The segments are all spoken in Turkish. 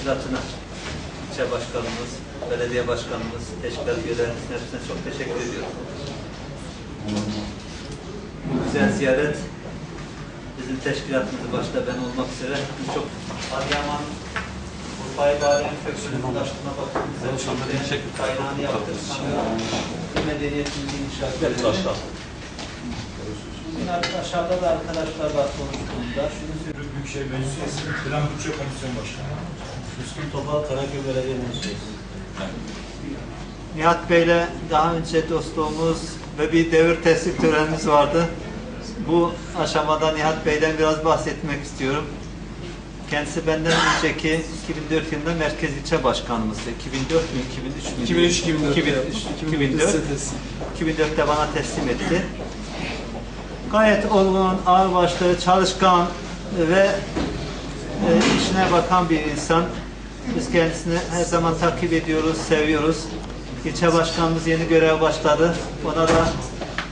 teşkilatına, ilçe başkanımız, belediye başkanımız, teşkilat üyelerimizin hepsine çok teşekkür ediyorum. Bu güzel ziyaret bizim teşkilatımız başta ben olmak üzere birçok Adıyaman Urfa'yı bağlı enfeksiyonu ulaştırma bakımımıza kaynağını yaptık. Bu medeniyetimizin inşaatı. Bunlar aşağıda da arkadaşlar var konuştuğunda. Şunu söyleyeyim. Büyükşehir Meclis Üyesi, Plan Bütçe Komisyon Başkanı. Müslüm Topal Karaköy Belediye Meclisi. Nihat Bey'le daha önce dostluğumuz ve bir devir teslim törenimiz vardı. Bu aşamada Nihat Bey'den biraz bahsetmek istiyorum. Kendisi benden önceki 2004 yılında Merkez İlçe Başkanımızdı. 2004 mü? 2003 mü? 2003 2004. 2004. 2004. 2004'te bana teslim etti. Gayet olgun, ağırbaşlı, çalışkan ve e, işine bakan bir insan. Biz kendisini her zaman takip ediyoruz, seviyoruz. İlçe başkanımız yeni görev başladı. Ona da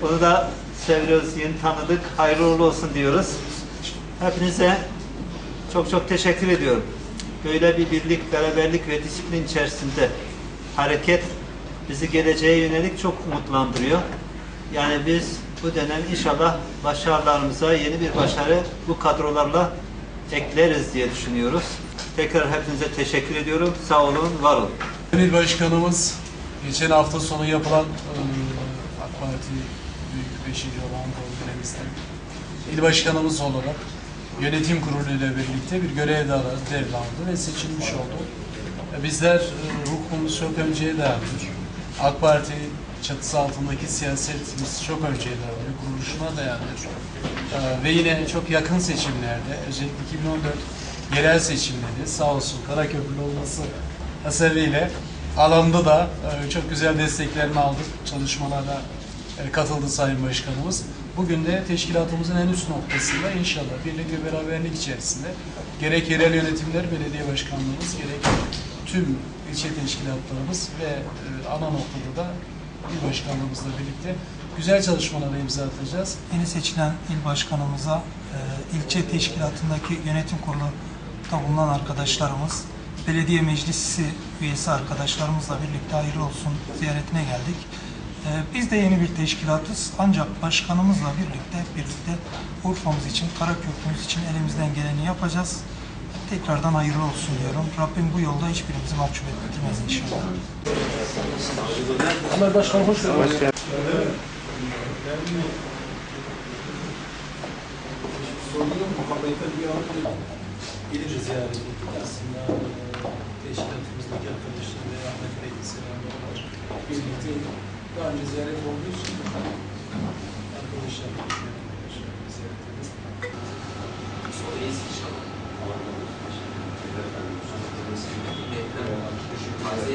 onu da seviyoruz, yeni tanıdık. Hayırlı uğurlu olsun diyoruz. Hepinize çok çok teşekkür ediyorum. Böyle bir birlik, beraberlik ve disiplin içerisinde hareket bizi geleceğe yönelik çok umutlandırıyor. Yani biz bu dönem inşallah başarılarımıza yeni bir başarı bu kadrolarla ekleriz diye düşünüyoruz. Tekrar hepinize teşekkür ediyorum. Sağ olun, var olun. İl Başkanımız geçen hafta sonu yapılan e, AK Parti Büyük Beşinci olan kongrelemizde İl Başkanımız olarak yönetim kurulu ile birlikte bir görev devraldı ve seçilmiş oldu. E, Bizler e, ruhumuz çok önceye dayanıyor. AK Parti çatısı altındaki siyasetimiz çok önceye dayanıyor, kuruluşuna dayanıyor. Ve yine çok yakın seçimlerde, özellikle 2014 yerel seçimleri sağ olsun Karaköprülü olması hasebiyle alanda da e, çok güzel desteklerini aldık. Çalışmalara e, katıldı Sayın Başkanımız. Bugün de teşkilatımızın en üst noktasında inşallah birlik ve beraberlik içerisinde gerek yerel yönetimler, belediye başkanlığımız, gerek tüm ilçe teşkilatlarımız ve e, ana noktada da il başkanlığımızla birlikte güzel çalışmalara imza atacağız. Yeni seçilen il başkanımıza, ilçe teşkilatındaki yönetim kurulu da bulunan arkadaşlarımız, belediye meclisi üyesi arkadaşlarımızla birlikte hayırlı olsun ziyaretine geldik. E, biz de yeni bir teşkilatız ancak başkanımızla birlikte hep birlikte Urfa'mız için, Karaköprümüz için elimizden geleni yapacağız. Tekrardan hayırlı olsun diyorum. Rabbim bu yolda hiçbirimizi mahcup etmez inşallah. Ömer Başkan hoş geldiniz. Sorunun muhabbete bir an gelince ziyaret ettik. Aslında e, teşkilatımızdaki arkadaşlar ve Ahmet Bey selamlar. Birlikte daha önce ziyaret olduğu için arkadaşlar